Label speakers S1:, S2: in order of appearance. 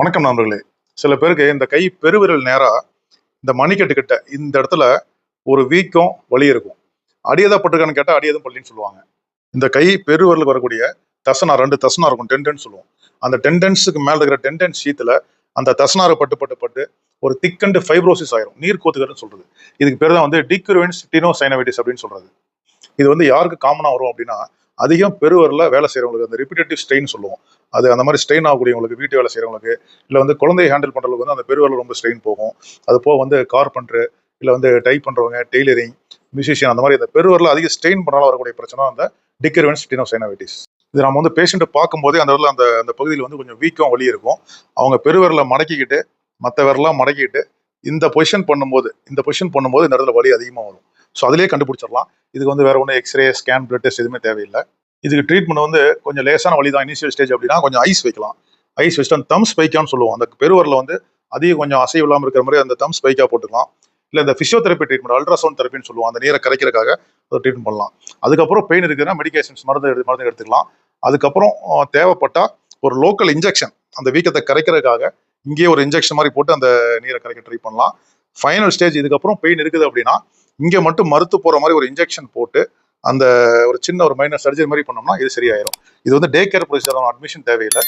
S1: வணக்கம் நண்பர்களே. சில பேருக்கு இந்த கை பெருவிரல் நேராக இந்த மணிக்கட்டுக்கிட்ட இந்த இடத்துல ஒரு வீக்கம் வலி இருக்கும். அடியதா பட்டிருக்கான்னு கேட்டால் அடியதும் பள்ளின்னு சொல்லுவாங்க. இந்த கை பெருவிரலுக்கு வரக்கூடிய தசனா ரெண்டு தசனா இருக்கும் டென்டென்ஸ் சொல்லுவோம். அந்த டென்டென்ஸுக்கு மேலே இருக்கிற டென்டென்ஸ் சீத்தில் அந்த தசனாறு பட்டு பட்டு பட்டு ஒரு திக்கண்டு ஃபைப்ரோசிஸ் ஆயிரும். நீர் கோத்துக்கிறதுன்னு சொல்றது. இதுக்கு பேர் தான் வந்து டிக்யூரென்ஸ் டினோசைனவைட்டிஸ் அப்படின்னு சொல்றது. இது வந்து யாருக்கு காமனாக வரும் அப்படின்னா அதிகம் பெருவரில் வேலை செய்கிறவங்களுக்கு அந்த ரிப்பிட்டேட்டிவ் ஸ்ட்ரெயின் சொல்லுவோம். அது அந்த மாதிரி ஸ்ட்ரெயின் ஆகக்கூடியவங்களுக்கு வீட்டு வேலை செய்கிறவங்களுக்கு இல்லை வந்து குழந்தையை ஹேண்டில் பண்ணுறவங்களுக்கு வந்து அந்த பெருவரில் ரொம்ப ஸ்ட்ரெயின் போகும். அது போக வந்து கார்பெண்டர் இல்லை வந்து டைப் பண்ணுறவங்க டெய்லரிங் மியூசிஷியன் அந்த மாதிரி அந்த பெருவரில் அதிக ஸ்ட்ரெயின் பண்ணாலும் வரக்கூடிய பிரச்சனை அந்த டிக்கர்வன்ஸ் டினோசைனவைட்டிஸ் இது நம்ம வந்து பேஷண்ட்டை பார்க்கும்போதே அந்த இடத்துல அந்த அந்த பகுதியில் வந்து கொஞ்சம் வீக்கம் வலி இருக்கும். அவங்க பெருவரில் மடக்கிக்கிட்டு மற்ற விரலாம் மடக்கிட்டு இந்த பொசிஷன் பண்ணும்போது இந்த பொசிஷன் பண்ணும்போது இந்த இடத்துல வலி அதிகமாக வரும். ஸோ அதிலே கண்டுபிடிச்சிடலாம். இதுக்கு வந்து வேற ஒன்றும் எக்ஸ்ரே ஸ்கேன் பிளட் டெஸ்ட் எதுவுமே தேவையில்லை. இதுக்கு ட்ரீட்மெண்ட் வந்து கொஞ்சம் லேசான வழி தான். இனிஷியல் ஸ்டேஜ் அப்படின்னா கொஞ்சம் ஐஸ் வைக்கலாம். ஐஸ் வச்சுட்டு அந்த தம் ஸ்பைக்கான்னு சொல்லுவோம். அந்த பெருவரில் வந்து அதிகம் கொஞ்சம் அசைவு இல்லாமல் இருக்கிற மாதிரி அந்த தம் பைக்காக போட்டுக்கலாம். இல்லை இந்த ஃபிசியோதெரப்பி ட்ரீட்மெண்ட் அல்ட்ராசவுண்ட் தெரப்பின்னு சொல்லுவோம். அந்த நீரை கரைக்கிறதுக்காக அதை ட்ரீட்மெண்ட் பண்ணலாம். அதுக்கப்புறம் பெயின் இருக்குதுன்னா மெடிகேஷன்ஸ் மருந்து எடுத்து மருந்து எடுத்துக்கலாம். அதுக்கப்புறம் தேவைப்பட்டால் ஒரு லோக்கல் இன்ஜெக்ஷன் அந்த வீக்கத்தை கரைக்கிறதுக்காக இங்கேயே ஒரு இன்ஜெக்ஷன் மாதிரி போட்டு அந்த நீரை கரைக்க ட்ரை பண்ணலாம். ஃபைனல் ஸ்டேஜ் இதுக்கப்புறம் பெயின் இருக்குது அப்படின்னா இங்கே மட்டும் மறுத்து போகிற மாதிரி ஒரு இன்ஜெக்ஷன் போட்டு அந்த ஒரு சின்ன ஒரு மைனர் சர்ஜரி மாதிரி பண்ணோம்னா இது சரியாயிரும். இது வந்து டே கேர் ப்ரொசீஜர் அட்மிஷன் தேவையில்லை.